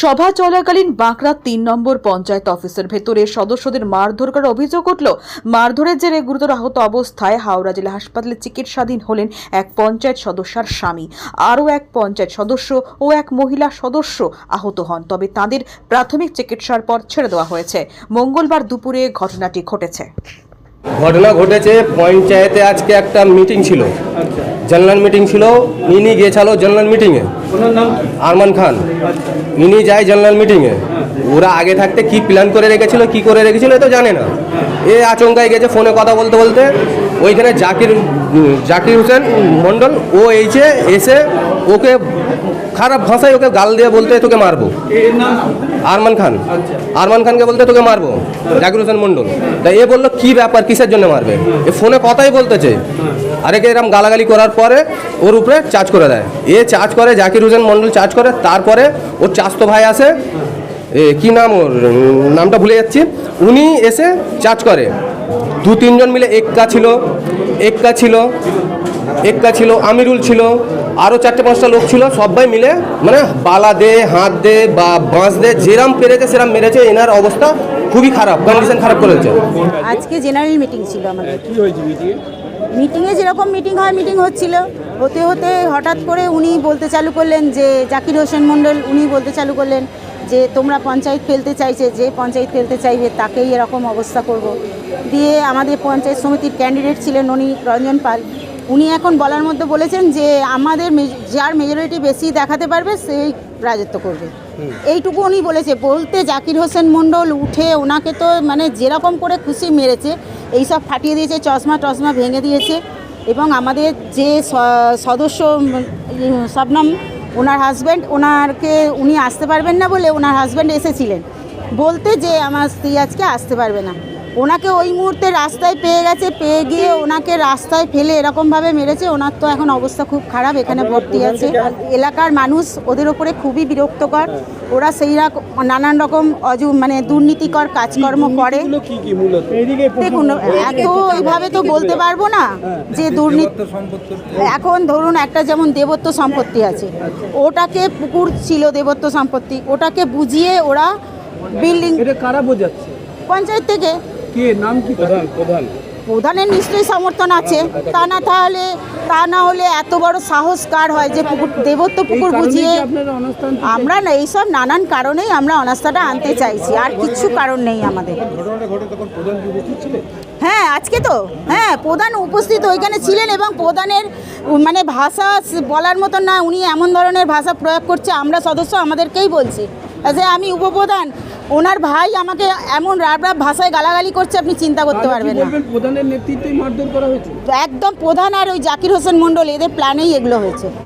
সভা চলাকালীন বাঁকড়া তিন নম্বর পঞ্চায়েত অফিসের ভেতরে সদস্যদের মারধর করার অভিযোগ উঠল। মারধরের জেরে গুরুতর আহত অবস্থায় হাওড়া জেলা হাসপাতালে চিকিৎসাধীন হলেন এক পঞ্চায়েত সদস্যার স্বামী। আরও এক পঞ্চায়েত সদস্য ও এক মহিলা সদস্য আহত হন, তবে তাদের প্রাথমিক চিকিৎসার পর ছেড়ে দেওয়া হয়েছে। মঙ্গলবার দুপুরে ঘটনাটি ঘটেছে। ঘটনা ঘটেছে পঞ্চায়েতে আজকে একটা মিটিং ছিল। জেনারেল মিটিং ছিল ইনি গিয়েছিল জেনারেল মিটিংয়ে আরমান খান। ইনি যায় জেনারেল মিটিংয়ে ওরা আগে থাকতে কি প্ল্যান করে রেখেছিল কি করে রেখেছিল এ তো জানে না। এ আচমকায় গেছে ফোনে কথা বলতে বলতে। ওইখানে জাকির জাকির হোসেন মণ্ডল ও এইছে এসে ওকে খারাপ ভাষায় ওকে গাল দিয়ে বলতে তোকে মারবো? আরমান খান। আরমান খানকে বলতে তোকে মারবো। জাকির হোসেন মন্ডল তা এ বলল, কি ব্যাপার? কিসের জন্য মারবে? এ ফোনে কথাই বলতেছে। আরেকে এরম গালাগালি করার পরে ওর উপরে চার্জ করে দেয়। এ চার্জ করে, জাকির হোসেন মন্ডল চার্জ করে, তারপরে ওর চাস্তো ভাই আসে। এ, কি নাম ওর? নামটা ভুলে যাচ্ছি। উনি এসে চার্জ করে। দু তিনজন মিলে এক্কা ছিল। এক্কা ছিল। এক্কা ছিল। আমিরুল ছিল। আরও চারটে পাঁচটা লোক ছিল সবাই মিলে মানে বালা দে হাত দে বা বাঁশ দে যেরাম পেরেছে সেরাম মেরেছে এনার অবস্থা খুবই খারাপ কন্ডিশন খারাপ করেছে আজকে জেনারেল মিটিং ছিল আমাদের। কি হয়েছে মিটিংয়ে মিটিংয়ে যেরকম মিটিং হয় মিটিং হচ্ছিল। হতে হতে হঠাৎ করে উনি বলতে চালু করলেন যে জাকির হোসেন মণ্ডল উনি বলতে চালু করলেন যে তোমরা পঞ্চায়েত ফেলতে চাইছে যে পঞ্চায়েত ফেলতে চাইবে তাকেই এরকম অবস্থা করব। দিয়ে আমাদের পঞ্চায়েত সমিতির ক্যান্ডিডেট ছিলেন উনি রঞ্জন পাল। উনি এখন বলার মধ্যে বলেছেন যে আমাদের যার মেজরিটি বেশি দেখাতে পারবে সেই রাজত্ব করবে। এইটুকু উনি বলেছে। বলতে জাকির হোসেন মণ্ডল উঠে ওনাকে তো মানে যেরকম করে খুশি মেরেছে এই সব ফাটিয়ে দিয়েছে চশমা টশমা ভেঙে দিয়েছে এবং আমাদের যে স- সদস্য শবনম ওনার হাজব্যান্ড ওনারকে উনি আসতে পারবেন না বলে ওনার হাজব্যান্ড এসেছিলেন। বলতে যে আমার স্ত্রী আজকে আসতে পারবে না। ওনাকে ওই মুহূর্তে রাস্তায় পেয়ে গেছে পেয়ে গিয়ে ওনাকে রাস্তায় ফেলে এরকমভাবে মেরেছে। ওনার তো এখন অবস্থা খুব খারাপ এখানে ভর্তি আছে। এলাকার মানুষ ওদের ওপরে খুবই বিরক্তকর। ওরা সেই রকম নানান রকম অজু মানে দুর্নীতিকর কাজকর্ম করে। দেখুন এত এইভাবে তো বলতে পারব না যে দুর্নীতি এখন ধরুন একটা যেমন দেবত্ব সম্পত্তি আছে ওটাকে পুকুর ছিল দেবত্ব সম্পত্তি ওটাকে বুঝিয়ে ওরা বিল্ডিং কারা বোঝাচ্ছে? পঞ্চায়েত থেকে। কে? নাম কি প্রধান প্রধান। প্রধানের নিশ্চয়ই সমর্থন আছে। তা না তাহলে তা না হলে এত বড় সাহস কার হয় যে পুকুর দেবত্ব পুকুর বুঝিয়ে আমরা না এইসব নানান কারণেই আমরা অনাস্থাটা আনতে চাইছি। আর কিচ্ছু কারণ নেই আমাদের। হ্যাঁ আজকে তো। হ্যাঁ প্রধান উপস্থিত ওইখানে ছিলেন এবং প্রধানের মানে ভাষা বলার মতো না উনি এমন ধরনের ভাষা প্রয়োগ করছে আমরা সদস্য আমাদেরকেই বলছি। যে আমি উপপ্রধান ওনার ভাই আমাকে এমন রাব রাব ভাষায় গালাগালি করছে আপনি চিন্তা করতে পারবেন না। প্রধানের নেতৃত্বেই মারধর করা হয়েছে? একদম প্রধান আর ওই জাকির হোসেন মণ্ডল এদের প্ল্যানেই এগুলো হয়েছে।